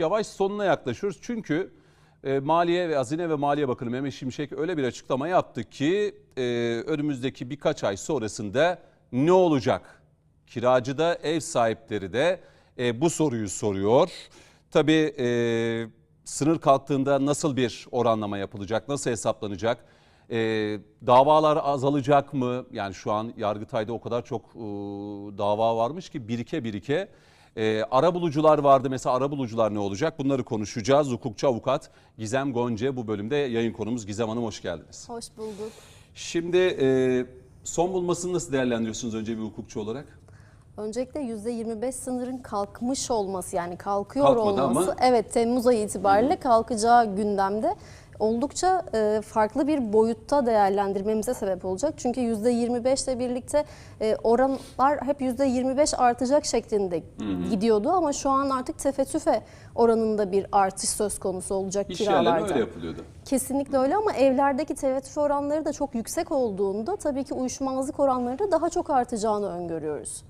yavaş sonuna yaklaşıyoruz. Çünkü e, Maliye ve Hazine ve Maliye Bakanı Mehmet Şimşek öyle bir açıklama yaptı ki e, önümüzdeki birkaç ay sonrasında ne olacak? Kiracı da ev sahipleri de e, bu soruyu soruyor. Tabii e, sınır kalktığında nasıl bir oranlama yapılacak, nasıl hesaplanacak? E, davalar azalacak mı? Yani şu an Yargıtay'da o kadar çok e, dava varmış ki birike birike. E, ara bulucular vardı mesela ara bulucular ne olacak? Bunları konuşacağız. Hukukçu avukat Gizem Gonce bu bölümde yayın konumuz. Gizem Hanım hoş geldiniz. Hoş bulduk. Şimdi e, son bulmasını nasıl değerlendiriyorsunuz önce bir hukukçu olarak? Öncelikle %25 sınırın kalkmış olması yani kalkıyor Kalkmadı olması ama- evet Temmuz ayı itibariyle kalkacağı gündemde oldukça e, farklı bir boyutta değerlendirmemize sebep olacak. Çünkü %25 ile birlikte e, oranlar hep %25 artacak şeklinde gidiyordu ama şu an artık tefe tüfe oranında bir artış söz konusu olacak İş kiralarda. öyle yapılıyordu. Kesinlikle öyle ama evlerdeki tevettüf oranları da çok yüksek olduğunda tabii ki uyuşmazlık oranları da daha çok artacağını öngörüyoruz.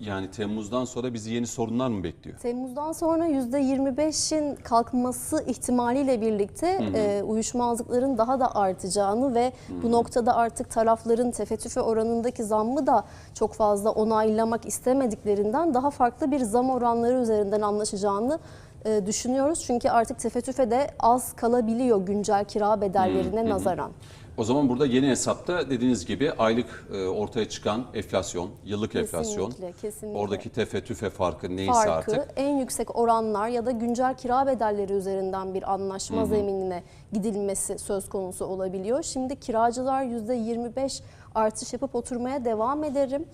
Yani Temmuz'dan sonra bizi yeni sorunlar mı bekliyor? Temmuz'dan sonra %25'in kalkması ihtimaliyle birlikte e, uyuşmazlıkların daha da artacağını ve bu noktada artık tarafların tefettüfe oranındaki zammı da çok fazla onaylamak istemediklerinden daha farklı bir zam oranları üzerinden anlaşacağını e, düşünüyoruz. Çünkü artık tefettüfe de az kalabiliyor güncel kira bedellerine nazaran. O zaman burada yeni hesapta dediğiniz gibi aylık e, ortaya çıkan enflasyon, yıllık enflasyon, Kesinlikle, kesinlikle. oradaki tefe tüfe farkı neyse farkı artık. en yüksek oranlar ya da güncel kira bedelleri üzerinden bir anlaşma zeminine gidilmesi söz konusu olabiliyor. Şimdi kiracılar %25 artış yapıp oturmaya devam ederim.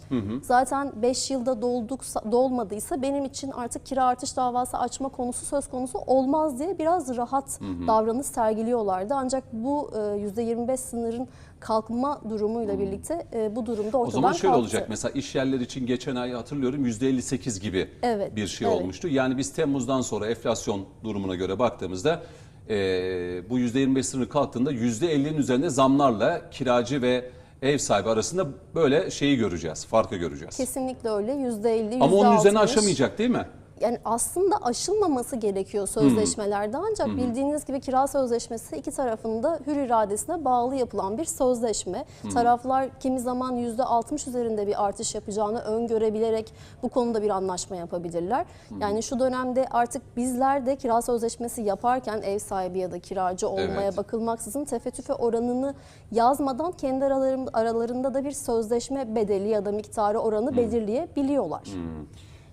Zaten 5 yılda dolduksa, dolmadıysa benim için artık kira artış davası açma konusu söz konusu olmaz diye biraz rahat davranış sergiliyorlardı. Ancak bu e, %25 sınırın kalkma durumuyla birlikte e, bu durumda ortadan O zaman şöyle kalktı. olacak mesela iş yerleri için geçen ay hatırlıyorum %58 gibi Evet, bir şey evet. olmuştu. Yani biz Temmuz'dan sonra enflasyon durumuna göre baktığımızda e, bu %25 sınırı kalktığında %50'nin üzerinde zamlarla kiracı ve ev sahibi arasında böyle şeyi göreceğiz, farkı göreceğiz. Kesinlikle öyle. %50, Ama onun üzerine %60. aşamayacak değil mi? Yani aslında aşılmaması gerekiyor sözleşmelerde ancak bildiğiniz gibi kira sözleşmesi iki tarafında hür iradesine bağlı yapılan bir sözleşme. Taraflar kimi zaman %60 üzerinde bir artış yapacağını öngörebilerek bu konuda bir anlaşma yapabilirler. Yani şu dönemde artık bizler de kira sözleşmesi yaparken ev sahibi ya da kiracı olmaya Evet. bakılmaksızın tefe tüfe oranını yazmadan kendi aralarında, da bir sözleşme bedeli ya da miktarı oranı belirleyebiliyorlar.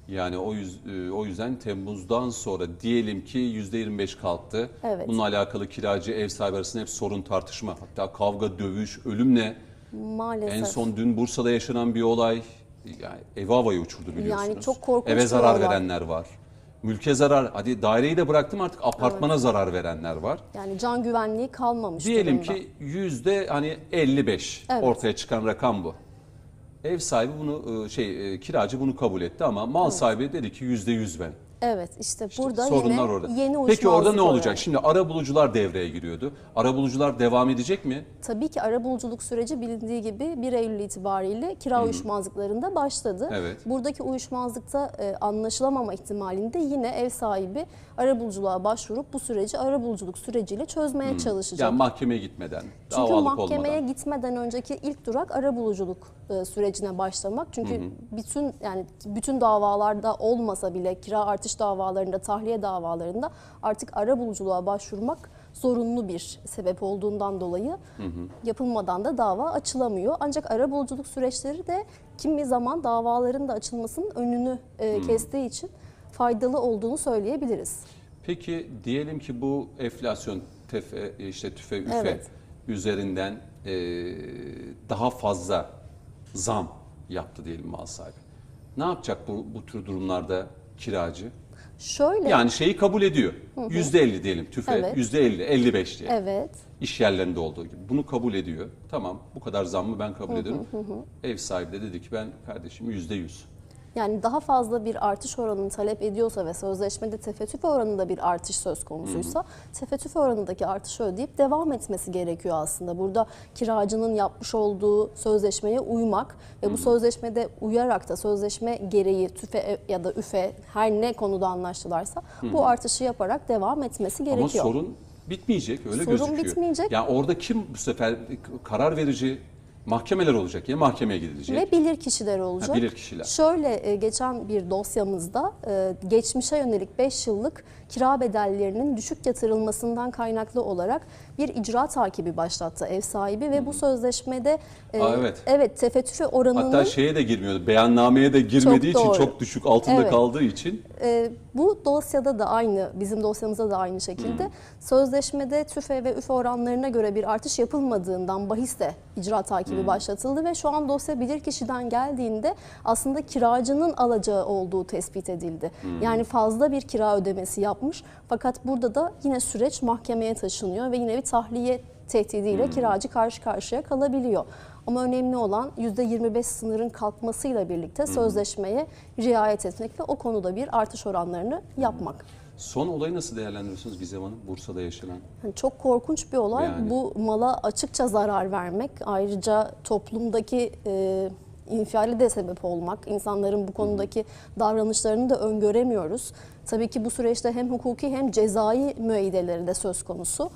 Yani o, yüz, e, o yüzden Temmuz'dan sonra diyelim ki %25 kalktı. Evet. Bununla alakalı kiracı ev sahibi arasında hep sorun tartışma. Hatta kavga, dövüş, ölümle. Maalesef. En son dün Bursa'da yaşanan bir olay yani evi havaya uçurdu biliyorsunuz. Yani çok korkunç Eve zarar olay. verenler var. Mülke zarar, hadi daireyi de bıraktım artık apartmana zarar verenler var. Yani can güvenliği kalmamış Diyelim durumda. ki yüzde hani 55 Evet. ortaya çıkan rakam bu. Ev sahibi bunu e, şey e, kiracı bunu kabul etti ama mal sahibi dedi ki yüzde yüz ben. Evet işte, burada Sorunlar yine orada. yeni Peki orada ne olacak? oranı. Şimdi ara bulucular devreye giriyordu. Ara bulucular devam edecek mi? Tabii ki arabuluculuk süreci bilindiği gibi 1 Eylül itibariyle kira uyuşmazlıklarında başladı. Evet. Buradaki uyuşmazlıkta e, anlaşılamama ihtimalinde yine ev sahibi arabuluculuğa başvurup bu süreci arabuluculuk süreciyle çözmeye çalışacak. Yani mahkemeye gitmeden, Çünkü davalık mahkemeye olmadan. gitmeden önceki ilk durak arabuluculuk e, sürecine başlamak. Çünkü bütün yani bütün davalarda olmasa bile kira artış davalarında, tahliye davalarında artık arabuluculuğa başvurmak zorunlu bir sebep olduğundan dolayı yapılmadan da dava açılamıyor. Ancak arabuluculuk süreçleri de kimi zaman davaların da açılmasının önünü e, kestiği için faydalı olduğunu söyleyebiliriz. Peki diyelim ki bu enflasyon tefe, işte tüfe üfe Evet. Üzerinden e, daha fazla zam yaptı diyelim mal sahibi. Ne yapacak bu, bu tür durumlarda kiracı? Şöyle Yani şeyi kabul ediyor. Yüzde elli diyelim tüfe, yüzde elli, elli beş diye. evet İş yerlerinde olduğu gibi. Bunu kabul ediyor. Tamam bu kadar zammı ben kabul ediyorum. Ev sahibi de dedi ki ben kardeşim yüzde yüz. Yani daha fazla bir artış oranını talep ediyorsa ve sözleşmede tefettüf oranında bir artış söz konusuysa tefettüf oranındaki artışı ödeyip devam etmesi gerekiyor aslında. Burada kiracının yapmış olduğu sözleşmeye uymak ve bu sözleşmede uyarak da sözleşme gereği tüfe ya da üfe her ne konuda anlaştılarsa bu artışı yaparak devam etmesi Ama gerekiyor. sorun bitmeyecek öyle Sorun gözüküyor. bitmeyecek. Yani orada kim bu sefer karar verici mahkemeler olacak ya mahkemeye gidilecek. Ve bilir kişiler olacak. bilirkişiler. Şöyle e, geçen bir dosyamızda e, geçmişe yönelik 5 yıllık kira bedellerinin düşük yatırılmasından kaynaklı olarak bir icra takibi başlattı ev sahibi ve bu sözleşmede e, Aa, evet. evet tefettüfe oranının Hatta şeye de girmiyordu. Beyannameye de girmediği Çok için doğru. çok düşük altında Evet. kaldığı için bu dosyada da aynı, bizim dosyamızda da aynı şekilde. Sözleşmede tüfe ve üfe oranlarına göre bir artış yapılmadığından bahis de icra takibi başlatıldı ve şu an dosya bilirkişiden geldiğinde aslında kiracının alacağı olduğu tespit edildi. Yani fazla bir kira ödemesi yapmış fakat burada da yine süreç mahkemeye taşınıyor ve yine bir tahliye tehdidiyle kiracı karşı karşıya kalabiliyor. Ama önemli olan %25 sınırın kalkmasıyla birlikte sözleşmeye riayet etmek ve o konuda bir artış oranlarını yapmak. son olayı nasıl değerlendiriyorsunuz Gizem Hanım? Bursa'da yaşanan. Yani çok korkunç bir olay. Yani. Bu mala açıkça zarar vermek, ayrıca toplumdaki e, infiale de sebep olmak, insanların bu konudaki davranışlarını da öngöremiyoruz. Tabii ki bu süreçte hem hukuki hem cezai müeyyideleri de söz konusu.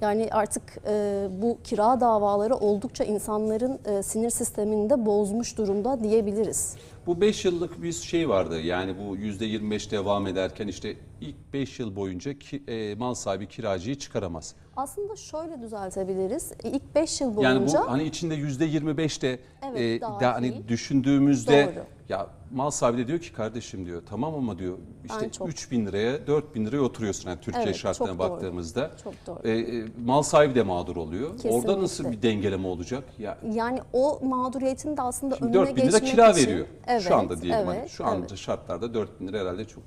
Yani artık e, bu kira davaları oldukça insanların e, sinir sistemini de bozmuş durumda diyebiliriz. Bu 5 yıllık bir şey vardı. Yani bu %25 devam ederken işte ilk 5 yıl boyunca ki, e, mal sahibi kiracıyı çıkaramaz. Aslında şöyle düzeltebiliriz. İlk 5 yıl boyunca Yani bu hani içinde %25 de Evet, e, dahil. de hani düşündüğümüzde Doğru. ya mal sahibi de diyor ki kardeşim diyor tamam ama diyor işte çok- 3 bin liraya 4 bin liraya oturuyorsun yani Türkiye Evet, şartlarına çok doğru. baktığımızda. Çok doğru. E, e, mal sahibi de mağdur oluyor. Orada Kesinlikle. nasıl bir dengeleme olacak? Ya Yani o mağduriyetin de aslında Şimdi önüne 4 bin lira geçmek kira için- veriyor. Evet, şu anda diyelim hani evet, şu anda evet. şartlarda 4 bin lira herhalde çok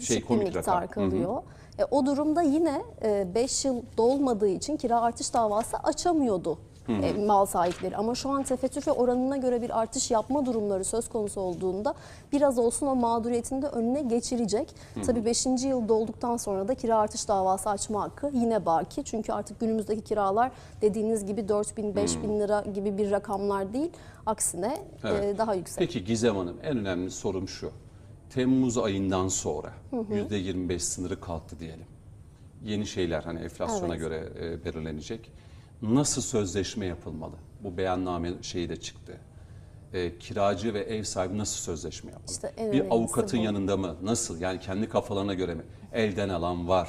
şey bir komik miktar rakam. Hı hı. kalıyor. E, o durumda yine 5 yıl dolmadığı için kira artış davası açamıyordu e, mal sahipleri. Ama şu an tefettüfe oranına göre bir artış yapma durumları söz konusu olduğunda biraz olsun o mağduriyetin de önüne geçirecek. Tabii 5. yıl dolduktan sonra da kira artış davası açma hakkı yine baki. Çünkü artık günümüzdeki kiralar dediğiniz gibi 4 bin, 5 bin lira gibi bir rakamlar değil. Aksine Evet. e, daha yüksek. Peki Gizem Hanım en önemli sorum şu. Temmuz ayından sonra %25 sınırı kalktı diyelim. Yeni şeyler hani enflasyona Evet. göre e, belirlenecek. Nasıl sözleşme yapılmalı? Bu beyanname şeyi de çıktı. E, kiracı ve ev sahibi nasıl sözleşme yapmalı? İşte en bir avukatın bu. yanında mı? Nasıl? Yani kendi kafalarına göre mi? Elden alan var.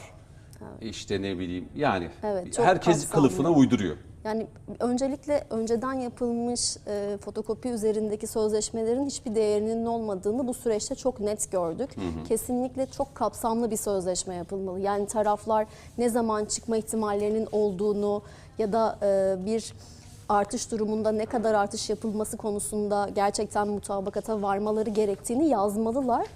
İşte ne bileyim yani Evet, herkes kapsamlı. kılıfına uyduruyor. Yani öncelikle önceden yapılmış e, fotokopi üzerindeki sözleşmelerin hiçbir değerinin olmadığını bu süreçte çok net gördük. Kesinlikle çok kapsamlı bir sözleşme yapılmalı. Yani taraflar ne zaman çıkma ihtimallerinin olduğunu ya da e, bir artış durumunda ne kadar artış yapılması konusunda gerçekten mutabakata varmaları gerektiğini yazmalılar.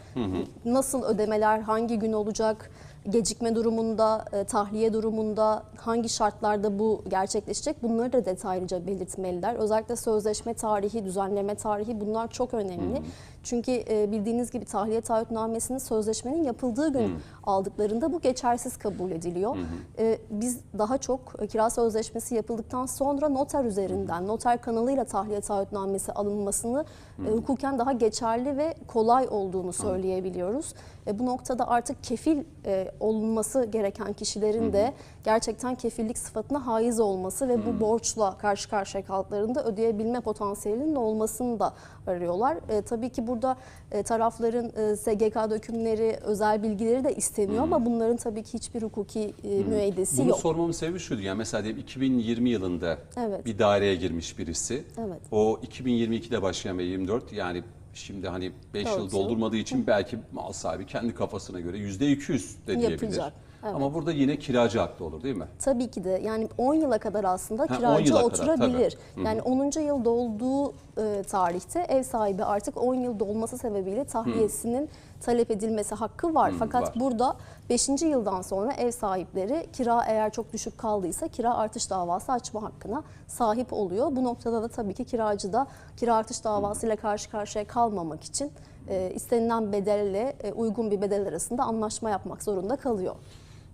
Nasıl ödemeler hangi gün olacak? Gecikme durumunda, e, tahliye durumunda hangi şartlarda bu gerçekleşecek bunları da detaylıca belirtmeliler. Özellikle sözleşme tarihi, düzenleme tarihi bunlar çok önemli. Çünkü e, bildiğiniz gibi tahliye taahhütnamesini sözleşmenin yapıldığı gün aldıklarında bu geçersiz kabul ediliyor. E, Biz daha çok e, kira sözleşmesi yapıldıktan sonra noter üzerinden, noter kanalıyla tahliye taahhütnamesi alınmasını e, hukuken daha geçerli ve kolay olduğunu söyleyebiliyoruz. E, bu noktada artık kefil e, olunması gereken kişilerin de gerçekten kefillik sıfatına haiz olması ve bu borçla karşı karşıya kaldıklarında ödeyebilme potansiyelinin olmasını da arıyorlar. E, tabii ki burada e, tarafların e, SGK dökümleri, özel bilgileri de isteniyor ama bunların tabii ki hiçbir hukuki e, müeyyidesi Bunu yok. sormamın sebebi şuydu. Yani mesela diyelim 2020 yılında Evet. bir daireye girmiş birisi. Evet. O 2022'de başlayan ve 24 yani şimdi hani 5 Dört yıl yıl. doldurmadığı için belki mal sahibi kendi kafasına göre %200 de diyebilir. Yapacak, evet. Ama burada yine kiracı haklı olur değil mi? Tabii ki de yani 10 yıla kadar aslında Ha, 10 kiracı kadar, oturabilir. tabii. Yani 10. yıl dolduğu e, tarihte ev sahibi artık 10 yıl dolması sebebiyle tahliyesinin talep edilmesi hakkı var. Fakat var. burada 5. yıldan sonra ev sahipleri kira eğer çok düşük kaldıysa kira artış davası açma hakkına sahip oluyor. Bu noktada da tabii ki kiracı da kira artış davasıyla karşı karşıya kalmamak için e, istenilen bedelle e, uygun bir bedel arasında anlaşma yapmak zorunda kalıyor.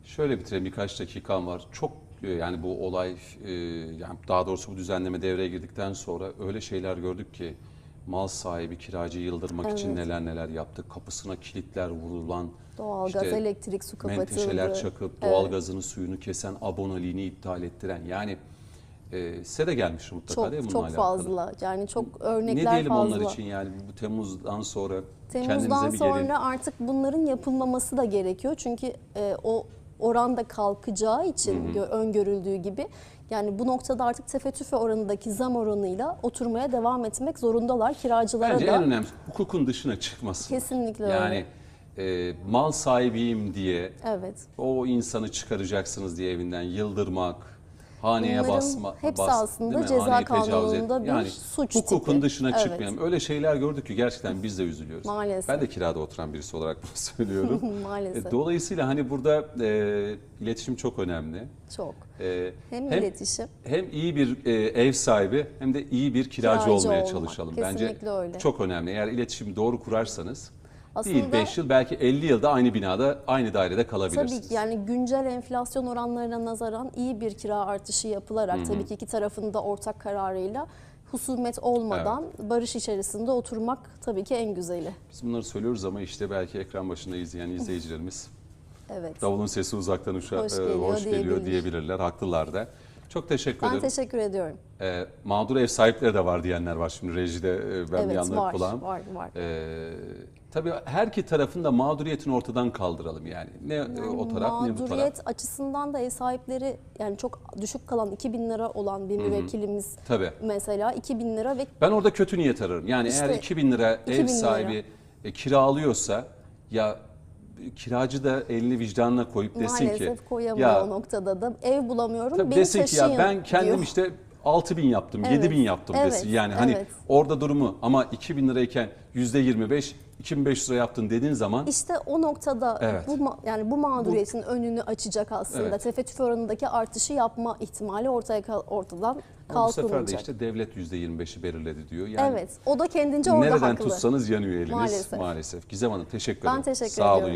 Şöyle bitirelim birkaç dakikam var. Çok e, yani bu olay e, yani daha doğrusu bu düzenleme devreye girdikten sonra öyle şeyler gördük ki mal sahibi kiracıyı yıldırmak için Evet. neler neler yaptı. Kapısına kilitler vurulan, Doğalgaz, işte elektrik, su kapatıldı. menteşeler çakıp doğalgazını suyunu kesen, aboneliğini iptal ettiren yani e, size de gelmiş mutlaka değil mi Çok çok alakalı? fazla. Yani çok Ne örnekler diyelim fazla. onlar için yani bu Temmuz'dan sonra Temmuz'dan sonra gelin. artık bunların yapılmaması da gerekiyor. Çünkü e, o oranda kalkacağı için gö- öngörüldüğü gibi yani bu noktada artık tefe tüfe oranındaki zam oranıyla oturmaya devam etmek zorundalar. Kiracılara Bence da en önemlisi hukukun dışına çıkması. kesinlikle öyle. Yani e, mal sahibiyim diye Evet. o insanı çıkaracaksınız diye evinden yıldırmak, haneye Bunların basma, hepsi bas- aslında değil mi? ceza Haneye kanununda bir yani suç hukukun tipi. dışına Evet. çıkmayalım. Öyle şeyler gördük ki gerçekten biz de üzülüyoruz. Maalesef. Ben de kirada oturan birisi olarak bunu söylüyorum. Maalesef. E, Dolayısıyla hani burada e, iletişim çok önemli. Çok. E, Hem, hem, iletişim. hem iyi bir e, ev sahibi hem de iyi bir kiracı, Kiracı olmaya olmak. çalışalım. Kesinlikle Bence öyle. çok önemli. Eğer iletişimi doğru kurarsanız değil Aslında- 5 yıl belki 50 yılda aynı binada aynı dairede kalabilirsiniz. Tabii ki yani güncel enflasyon oranlarına nazaran iyi bir kira artışı yapılarak tabii ki iki tarafın da ortak kararıyla husumet olmadan barış içerisinde oturmak tabii ki en güzeli. Biz bunları söylüyoruz ama işte belki ekran başında izleyen izleyicilerimiz Evet. davulun sesi uzaktan uşa, Hoş e, geliyor hoş geliyor diyebilir. diyebilirler. Haklılar da. Çok teşekkür Ben ederim. teşekkür ediyorum. E, mağdur ev sahipleri de var diyenler var şimdi rejide e, ben bir evet yandan var, kulağım. var, var. E, tabii her iki tarafın da mağduriyetini ortadan kaldıralım yani. Ne e, o taraf ne bu taraf. Mağduriyet açısından da ev sahipleri yani çok düşük kalan 2000 lira olan bir müvekkilimiz Tabii. mesela 2000 lira ve Ben orada kötü niyet ararım. Yani eğer İşte 2000 lira 2000 ev lira. sahibi e, kiralıyorsa ya kiracı da elini vicdanına koyup desin maalesef ki koyamıyor ya o noktada da ev bulamıyorum Tabii beni desin ki ya ben kendim diyor. işte 6 bin yaptım, Evet, 7 bin yaptım evet, desin. Yani hani evet. orada durumu ama 2 bin lirayken yüzde 25, 2500 lira yaptın dediğin zaman İşte o noktada Evet. bu yani bu mağduriyetin önünü açacak aslında. Evet. Tefe tüfe oranındaki artışı yapma ihtimali ortaya ortadan ama bu sefer de işte devlet yüzde 25'i belirledi diyor. Yani evet. O da kendince orada nereden haklı. tutsanız yanıyor eliniz Maalesef. maalesef. Gizem Hanım teşekkür Ben ederim. teşekkür Sağ olun. ediyorum.